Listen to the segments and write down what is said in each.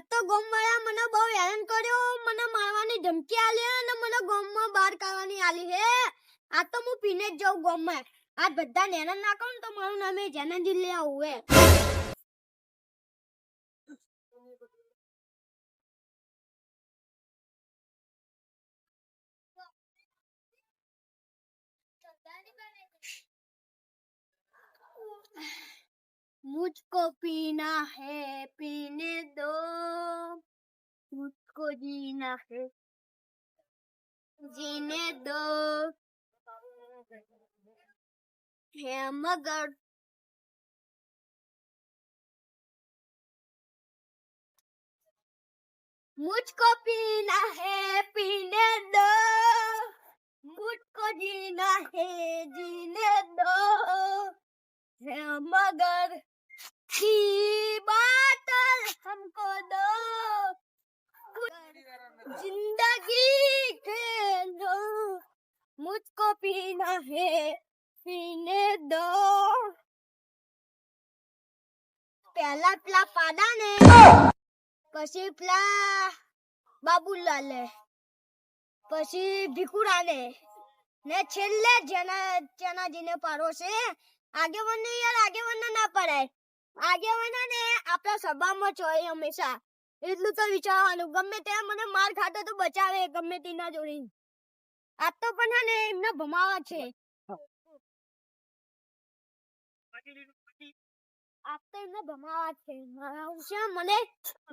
આ તો ગોમવાળા મને બહુ હેરાન કર્યો મને મારવાની ધમકી આલી અને મને ગોમમાં બહાર કાઢવાની આલી હે આ તો હું પીને જ જાઉં ગોમમાં આ બધા હેરાન ના કરું ને તો મારું નામ એ જનનજી લે આવું હે मुझको पीना है पीने दो मुझको जीना है। जीने दो। है मगर। मुझको पीना है, पीने दो। मुझको जीना है, जीने दो। है मगर। की बातल मुझको पीना है पीने दो પહેલા પેલા પાડા ને પછી પેલા બાબુલાલે પછી ભીખુડા ને ને છેલ્લે જેના જેનાજીને પાડો છે આગેવાન ને યાર આગેવાન ના પડાય આગેવાન ને આપણા સભામાં જ હોય હંમેશા એટલું તો વિચારવાનું ગમે ત્યાં મને માર ખાતો તો બચાવે ગમે તેના જોડી આ તો પણ હે એમને ભમાવા છે. આપ તો એમને ભમાવા છે. હું મને?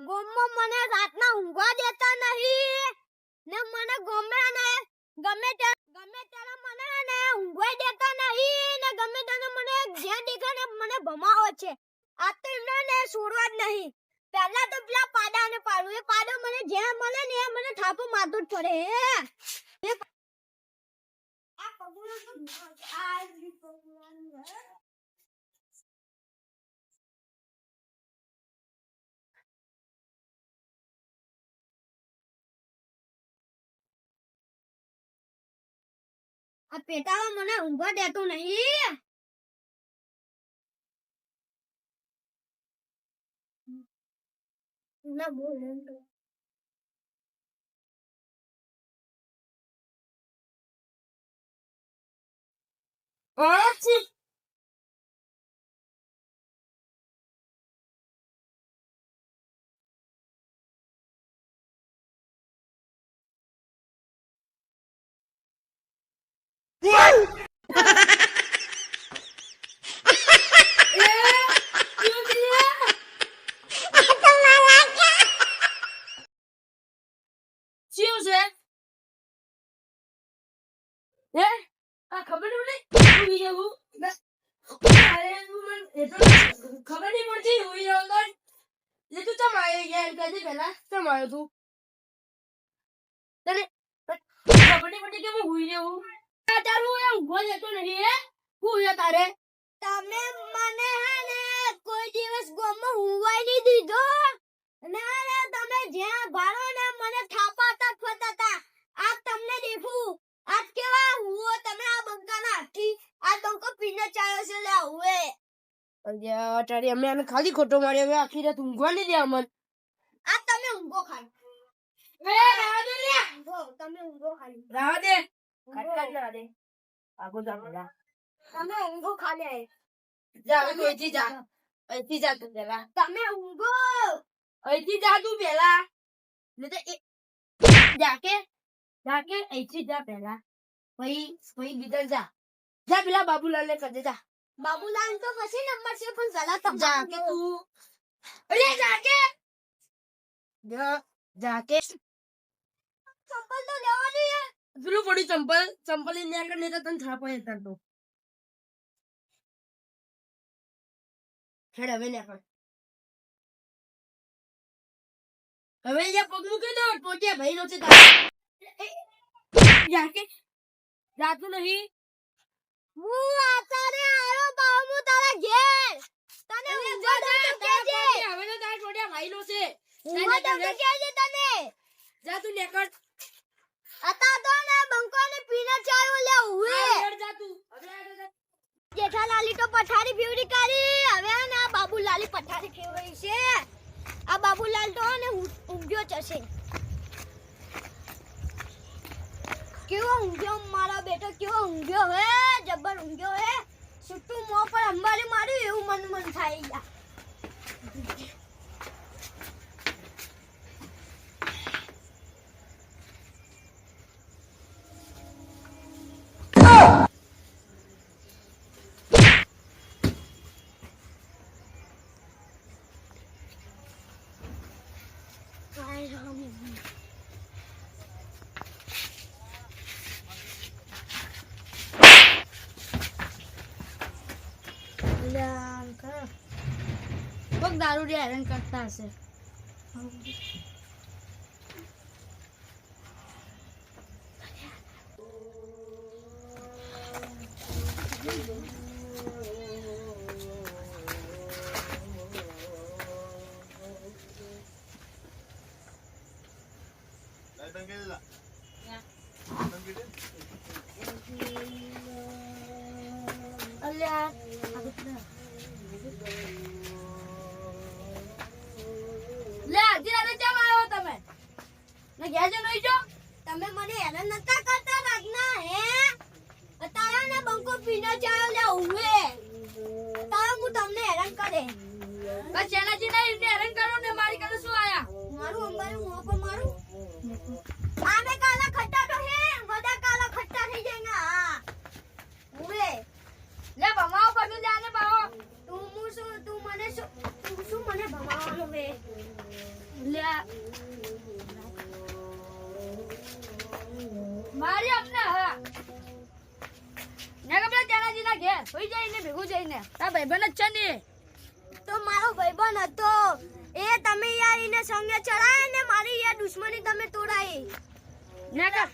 ગોમમાં મને રાતના ઊંઘવા દેતા નહીં. ને મને ગમે ને, ગમે ત્યાં ગમે ત્યારે મને ને ઊંઘવા દેતા નહીં. ને ગમે ત્યારે મને જ્યાં દેખે ને મને ભમાવે છે. આ તો એમને ને છોડવા જ નહીં. પહેલા તો પેલા પાડાને પાડું એ પાડો મને, જ્યાં મળે ને એ મને થાપો મારતો જ પડે હે? આ પેટામાં મને ઊંઘવા દેતું નહીં. ના બોલ એમ તો. શું છે હે આ ખબર નહીં તો ખબર નહીં પડતી. હું રહ્યો એ તું તમારે યાર? કદી પેલા. તમારો તું? તને ખબર નહીં પડતી કે હું હુઈ જવું આ હું એમ ઊંઘવા જતો નહીં હું? હે તારે? તમે મને, હે ને, કોઈ દિવસ ગોમાં હુંવાઈ નહીં દીધો ના રે તમે જ્યાં ભાળો ને મને થાપાતા જ ફરતા તા આ તમને દેખું આજ કેવા હુઓ તમે આ બંકાના હાથી આ બંકો પીને ચાયો છે લે હુએ તારી અમે આને ખાલી ખોટો માર્યો હવે આખી રાત ઊંઘવા નહીં દે અમન. આ તમે ઊંઘો ખાલી. એ રાવા દે લે. ઊંઘો તમે ઊંઘો ખાલી. રાવા દે. કાટ રાવા દે. આગો જા પેલા. તમે ઊંઘો ખાલી જા હવે તું અહીંથી જા. અહીંથી જા તું પેલા. તમે ઊંઘો. અહીંથી જા તું પેલા. ને તો એ જાકે જાકે અહીંથી જા પેલા. પછી પછી બીજા જા. જા પેલા બાબુલાલ ને કરજે જા. બાબુલાલ તો પછી નંબર છે પણ જલા તમે જાકે તું અરે જાકે જાકે ચંપલ તો લેવા જોઈએ પેલું પડી ચંપલ ચંપલ લઈને આગળ નહીં તો તને થાપો હેતા તો ખેડ હવે ને હવે જે પગ મૂકી દો ટોટિયા ભાઈ નો છે જાકે જાતું નહીં જા તું નેકળ અતા તો ને બંકો ને પીને ચાયો લે હુએ હેડ જા તું. હવે આગળ જા. જેઠાલાલી તો પઠારી ફેવરી કરી. હવે ના આ બાબુલાલી પથારી ફેવરી છે. આ બાબુલાલ તો ને હું ઊંઘ્યો કેવો ઊંઘ્યો મારા બેટો, કેવો ઊંઘ્યો હે, જબર ઊંઘ્યો હે. છૂટું મોં પર અંબારી માર્યું એવું મન મન કોક દારૂ હેરાન કરતા હશે. હું તમને હેરાન કરે. બસ શેનાજી ને એમને હેરાન કરો ને મારી કને શું આયા? મારું અંબારું મોકો મારું. સુઈ જઈને ભેગું જઈને તારા ભાઈબંધ જ છે ને. તો મારો ભાઈબંધ હતો. એ તમે યાર એને સંગે ચડાય ને મારી યાર દુશ્મની તમે તોડાઈ. ના કા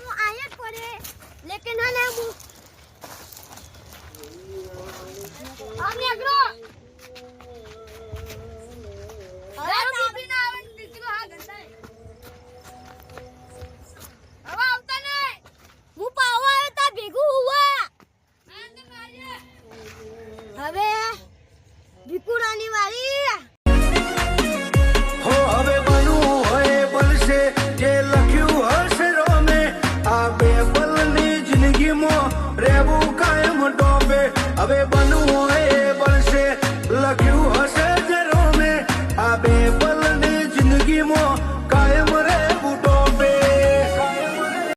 હું આયા પડે. લેકિન હા ને હું. આમ નીકળો અરે તાપી ના જિંદગીમાં રહેવું કાયમ ટોપે હવે બનવું